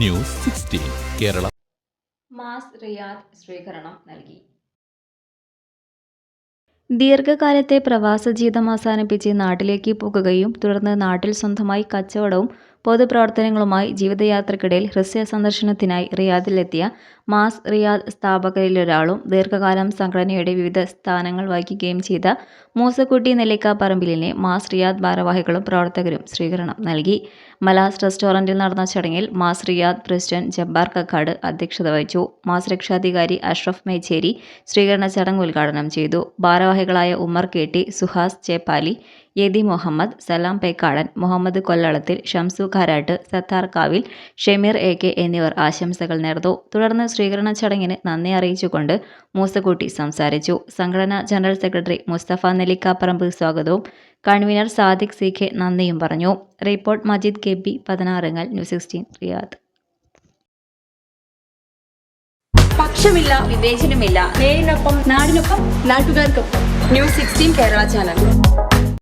News sixteen Kerala. Mass Riyadh സ്വീകരണം നൽകി. ദീർഘകാലത്തെ പ്രവാസ ജീവിതം അവസാനിപ്പിച്ച് നാട്ടിലേക്ക് പോകുകയും തുടർന്ന് നാട്ടിൽ സ്വന്തമായി കച്ചവടവും പൊതുപ്രവർത്തനങ്ങളുമായി ജീവിതയാത്രക്കിടയിൽ ഹ്രസ്വ സന്ദർശനത്തിനായി റിയാദിലെത്തിയ മാസ് റിയാദ് സ്ഥാപകരിലൊരാളും ദീർഘകാലം സംഘടനയുടെ വിവിധ സ്ഥാനങ്ങൾ വഹിക്കുകയും ചെയ്ത മൂസക്കുട്ടി നെല്ലിക്കാപ്പറമ്പിലിനെ മാസ് റിയാദ് ഭാരവാഹികളും പ്രവർത്തകരും സ്വീകരണം നൽകി. മലാസ് റെസ്റ്റോറന്റിൽ നടന്ന ചടങ്ങിൽ മാസ് റിയാദ് പ്രസിഡന്റ് ജബ്ബാർ കക്കാട് അധ്യക്ഷത വഹിച്ചു. മാസ് രക്ഷാധികാരി അഷ്റഫ് മേച്ചേരി സ്വീകരണ ചടങ്ങ് ഉദ്ഘാടനം ചെയ്തു. ഭാരവാഹികളായ ഉമർ കെ ടി സുഹാസ് ചേപ്പാലി യദി മുഹമ്മദ് സലാം പേക്കാടൻ മുഹമ്മദ് കൊല്ലളത്തിൽ ഷംസു കാരാട്ട് സത്താർ കാവിൽ ഷമീർ എ കെ എന്നിവർ ആശംസകൾ നേർന്നു. തുടർന്ന് സ്വീകരണ ചടങ്ങിന് നന്ദി അറിയിച്ചുകൊണ്ട് മൂസക്കുട്ടി സംസാരിച്ചു. സംഘടനാ ജനറൽ സെക്രട്ടറി മുസ്തഫ നെല്ലിക്കാപ്പറമ്പ് സ്വാഗതവും. കൺവീനർ സാദിഖ് സി കെ നന്ദിയും പറഞ്ഞു. റിപ്പോർട്ട് മജീദ് കെ ബി പതിനാറുങ്ങൽ ന്യൂസ് സിക്സ്റ്റീൻ റിയാദ്. പക്ഷമില്ല വിവേചനമില്ല. നേരിനൊപ്പം നാടിനൊപ്പം നാട്ടുകാർക്കൊപ്പം. News sixteen Kerala channel.